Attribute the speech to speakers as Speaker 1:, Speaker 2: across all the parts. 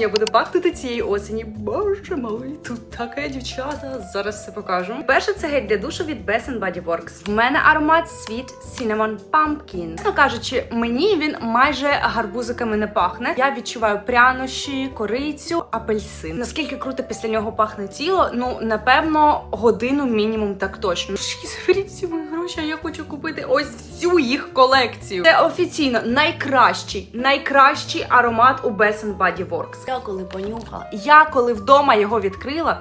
Speaker 1: я буду пахнути цієї осені. Боже мой, тут таке дівчата. Зараз все покажу. Перше це гель для душу від Bath Body Works. В мене аромат Sweet Cinnamon Pumpkin. Чесно кажучи, мені він майже гарбузиками не пахне. Я відчуваю прянощі, корицю, апельсин. Наскільки круто після нього пахне тіло? Ну напевно, годину мінімум так точно. Мої гроші, а я хочу купити ось всю їх колекцію. Це офіційно найкращий, найкращий аромат у Bath Body Works. Я коли понюхала, я коли вдома його відкрила.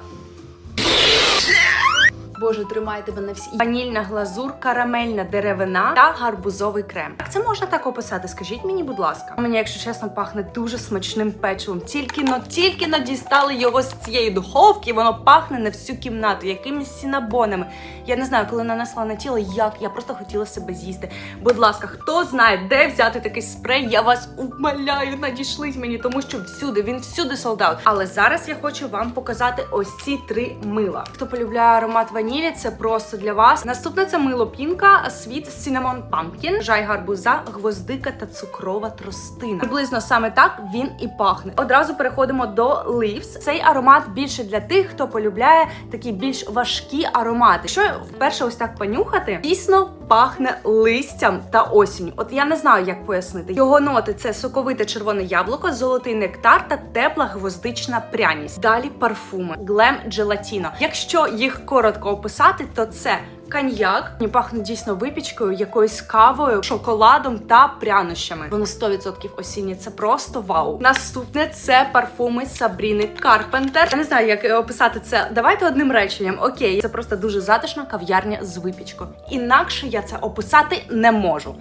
Speaker 1: Боже, тримай тебе на всі. Ванільна глазур, карамельна деревина та гарбузовий крем. Як це можна так описати? Скажіть мені, будь ласка. Мені, якщо чесно, пахне дуже смачним печивом. Тільки но, тільки но дістали його з цієї духовки, воно пахне на всю кімнату, якимись сінабонами. Я не знаю, коли нанесла на тіло, як я просто хотіла себе з'їсти. Будь ласка, хто знає, де взяти такий спрей? Я вас умоляю, надішліть мені, тому що всюди він всюди солдат. Але зараз я хочу вам показати ось ці три мила. Хто полюбляє аромат ванілі, це просто для вас. Наступне це мило пінка світ Cinnamon Pumpkin, жай гарбуза, гвоздика та цукрова тростина. Приблизно саме так він і пахне. Одразу переходимо до Leaves. Цей аромат більше для тих, хто полюбляє такі більш важкі аромати. Що вперше ось так понюхати, дійсно пахне листям та осінню. От я не знаю, як пояснити. Його ноти це соковите червоне яблуко, золотий нектар та тепла гвоздична пряність. Далі парфуми Глем Джелатіно. Якщо їх коротко описати, то це. Коньяк Мені пахне дійсно випічкою, якоюсь кавою, шоколадом та прянощами. Воно 100% осіннє. Це просто вау. Наступне це парфуми Сабріни Карпентер. Я не знаю, як описати це. Давайте одним реченням. Окей, це просто дуже затишна кав'ярня з випічкою. Інакше я це описати не можу.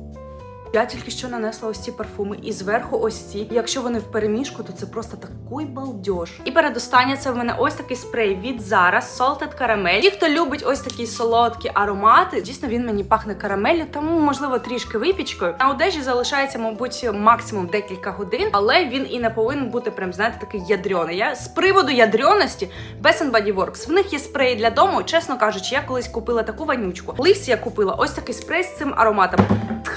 Speaker 1: Я тільки що нанесла ось ці парфуми, і зверху ось ці. Якщо вони в переміжку, то це просто такий балдеж. І передостання це в мене ось такий спрей від Zara Salted Caramel. Ті, хто любить ось такі солодкі аромати, дійсно він мені пахне карамеллю, тому можливо трішки випічкою. На одежі залишається, мабуть, максимум декілька годин, але він і не повинен бути прям знаєте такий ядрений. Я з приводу ядреності Bath Body Works. В них є спреї для дому. Чесно кажучи, я колись купила таку ванючку. Лівс я купила ось такий спрей з цим ароматом.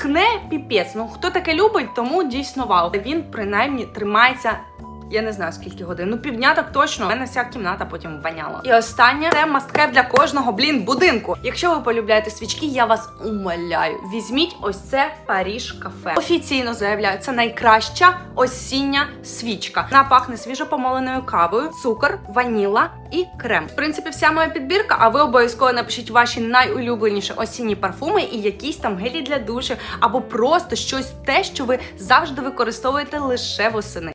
Speaker 1: Тхне піпець. Ну хто таке любить, тому дійсно вау. Він принаймні тримається. Я не знаю скільки годин. Ну півдня так точно. У мене вся кімната потім воняла. І останнє це мастхев для кожного блін будинку. Якщо ви полюбляєте свічки, я вас умоляю. Візьміть ось це Паріж кафе. Офіційно заявляю, це найкраща осіння свічка. Вона пахне свіжопомоленою кавою, цукор, ваніла і крем. В принципі, вся моя підбірка. А ви обов'язково напишіть ваші найулюбленіші осінні парфуми і якісь там гелі для душу, або просто щось те, що ви завжди використовуєте лише восени.